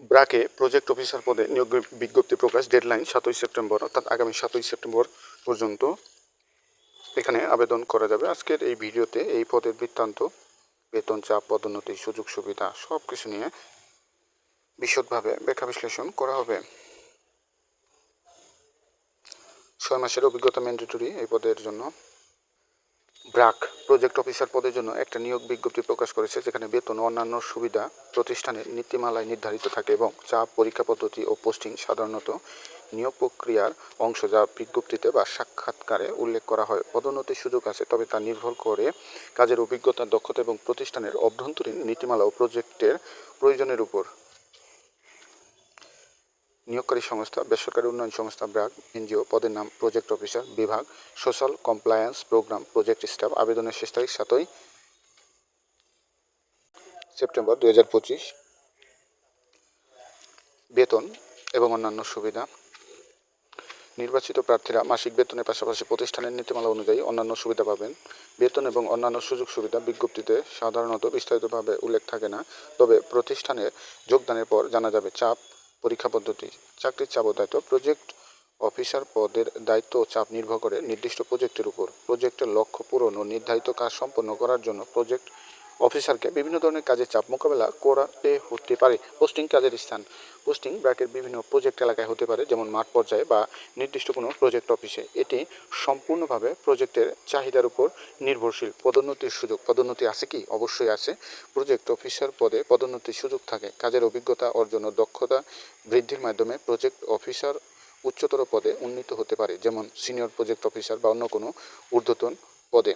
ব্রাকে project officer পদে নিয়োগ বিজ্ঞপ্তি প্রকাশ, ডেডলাইন সাতই সেপ্টেম্বর, অর্থাৎ আগামী সাতই সেপ্টেম্বর পর্যন্ত এখানে আবেদন করা যাবে। আজকের এই ভিডিওতে এই পদের বৃত্তান্ত, বেতন চাপ পদোন্নতি সুযোগ সুবিধা সব কিছু নিয়ে বিশদভাবে ব্যাখ্যা বিশ্লেষণ করা হবে। ছয় মাসের অভিজ্ঞতা ম্যান্ডেটরি এই পদের জন্য। ব্রাক প্রজেক্ট অফিসার পদের জন্য একটা নিয়োগ বিজ্ঞপ্তি প্রকাশ করেছে, যেখানে বেতন ও অন্যান্য সুবিধা প্রতিষ্ঠানের নীতিমালায় নির্ধারিত থাকে এবং চাপ, পরীক্ষা পদ্ধতি ও পোস্টিং সাধারণত নিয়োগ প্রক্রিয়ার অংশ যা বিজ্ঞপ্তিতে বা সাক্ষাৎকারে উল্লেখ করা হয়। পদোন্নতির সুযোগ আছে, তবে তা নির্ভর করে কাজের অভিজ্ঞতা, দক্ষতা এবং প্রতিষ্ঠানের অভ্যন্তরীণ নীতিমালা ও প্রজেক্টের প্রয়োজনের উপর। নিয়োগকারী সংস্থা, বেসরকারি উন্নয়ন সংস্থা ব্রাক এনজিও, পদের নাম প্রজেক্ট অফিসার, বিভাগ, social compliance program, project staff, আবেদনের শেষ তারিখ সাতই সেপ্টেম্বর দুই হাজার পঁচিশ। বেতন এবং অন্যান্য সুবিধা। নির্বাচিত প্রার্থীরা মাসিক বেতনের পাশাপাশি প্রতিষ্ঠানের নীতিমালা অনুযায়ী অন্যান্য সুবিধা পাবেন। বেতন এবং অন্যান্য সুযোগ সুবিধা বিজ্ঞপ্তিতে সাধারণত বিস্তারিতভাবে উল্লেখ থাকে না, তবে প্রতিষ্ঠানে যোগদানের পর জানা যাবে চাপ পরীক্ষা পদ্ধতি। চাকরির চাপ ও দায়িত্ব প্রজেক্ট অফিসার পদের দায়িত্ব ও চাপ নির্ভর করে নির্দিষ্ট প্রজেক্টের উপর। প্রজেক্টের লক্ষ্য পূরণ ও নির্ধারিত কাজ সম্পন্ন করার জন্য প্রজেক্ট অফিসারকে বিভিন্ন ধরনের কাজের চাপ মোকাবেলা করতে হতে পারে। পোস্টিং কাজের স্থান। পোস্টিং ব্র্যাকের বিভিন্ন প্রজেক্ট এলাকায় হতে পারে, যেমন মাঠ পর্যায়ে বা নির্দিষ্ট কোনো প্রজেক্ট অফিসে। এটি সম্পূর্ণভাবে প্রজেক্টের চাহিদার উপর নির্ভরশীল। পদোন্নতির সুযোগ। পদোন্নতি আছে কি? অবশ্যই আছে। প্রজেক্ট অফিসার পদে পদোন্নতির সুযোগ থাকে। কাজের অভিজ্ঞতা অর্জন ও দক্ষতা বৃদ্ধির মাধ্যমে প্রজেক্ট অফিসার উচ্চতর পদে উন্নীত হতে পারে, যেমন সিনিয়র প্রজেক্ট অফিসার বা অন্য কোনো ঊর্ধ্বতন পদে।